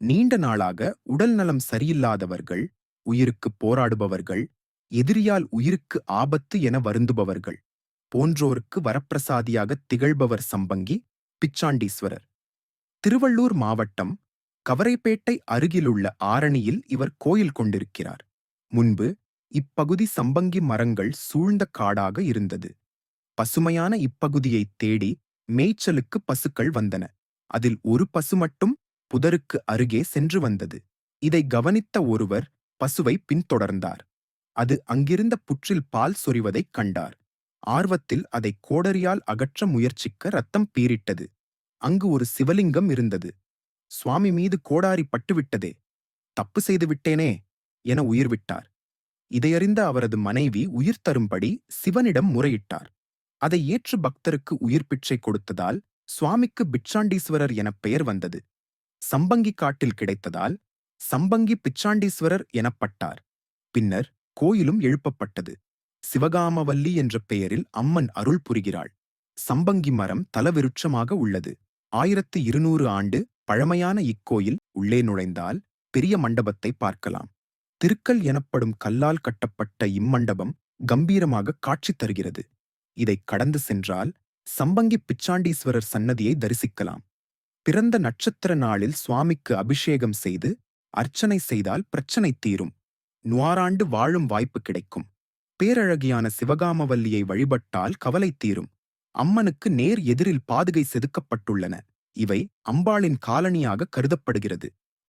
நீண்ட நாளாக உடல் நலம் சரியில்லாதவர்கள் உயிருக்கு போராடுபவர்கள் எதிரியால் உயிருக்கு ஆபத்து என வருந்துபவர்கள் போன்றோருக்கு வரப்பிரசாதியாக திகழ்பவர் சம்பங்கி பிச்சாண்டீஸ்வரர். திருவள்ளூர் மாவட்டம் கவரைப்பேட்டை அருகிலுள்ள ஆரணியில் இவர் கோயில் கொண்டிருக்கிறார். முன்பு இப்பகுதி சம்பங்கி மரங்கள் சூழ்ந்த காடாக இருந்தது. பசுமையான இப்பகுதியைத் தேடி மேய்ச்சலுக்கு பசுக்கள் வந்தன. அதில் ஒரு பசு மட்டும் புதருக்கு அருகே சென்று வந்தது. இதை கவனித்த ஒருவர் பசுவை பின்தொடர்ந்தார். அது அங்கிருந்த புற்றில் பால் சொரிவதைக் கண்டார். ஆர்வத்தில் அதை கோடரியால் அகற்ற முயற்சிக்க ரத்தம் பீரிட்டது அங்கு ஒரு சிவலிங்கம் இருந்தது. சுவாமி மீது கோடாரி பட்டுவிட்டதே தப்பு செய்து விட்டேனே என உயிர் விட்டார் இதையறிந்த அவரது மனைவி உயிர் தரும்படி சிவனிடம் முறையிட்டார். அதை ஏற்று பக்தருக்கு உயிர் பிச்சை கொடுத்ததால் சுவாமிக்கு பிட்சாண்டீஸ்வரர் எனப் பெயர் வந்தது. சம்பங்கி காட்டில் கிடைத்ததால் சம்பங்கி பிச்சாண்டீஸ்வரர் எனப்பட்டார். பின்னர் கோயிலும் எழுப்பப்பட்டது. சிவகாமவல்லி என்ற பெயரில் அம்மன் அருள் புரிகிறாள். சம்பங்கி மரம் தலவிருட்சமாக உள்ளது. ஆயிரத்து இருநூறு ஆண்டு பழமையான இக்கோயில் உள்ளே நுழைந்தால் பெரிய மண்டபத்தை பார்க்கலாம். திருக்கல் எனப்படும் கல்லால் கட்டப்பட்ட இம்மண்டபம் கம்பீரமாக காட்சி தருகிறது. இதைக் கடந்து சென்றால் சம்பங்கி பிச்சாண்டீஸ்வரர் சன்னதியை தரிசிக்கலாம். பிறந்த நட்சத்திர நாளில் சுவாமிக்கு அபிஷேகம் செய்து அர்ச்சனை செய்தால் பிரச்சனை தீரும். நுவாராண்டு வாழும் வாய்ப்பு கிடைக்கும். பேரழகியான சிவகாமவல்லியை வழிபட்டால் கவலை தீரும். அம்மனுக்கு நேர் எதிரில் பாதுகை செதுக்கப்பட்டுள்ளன. இவை அம்பாளின் காலணியாக கருதப்படுகிறது.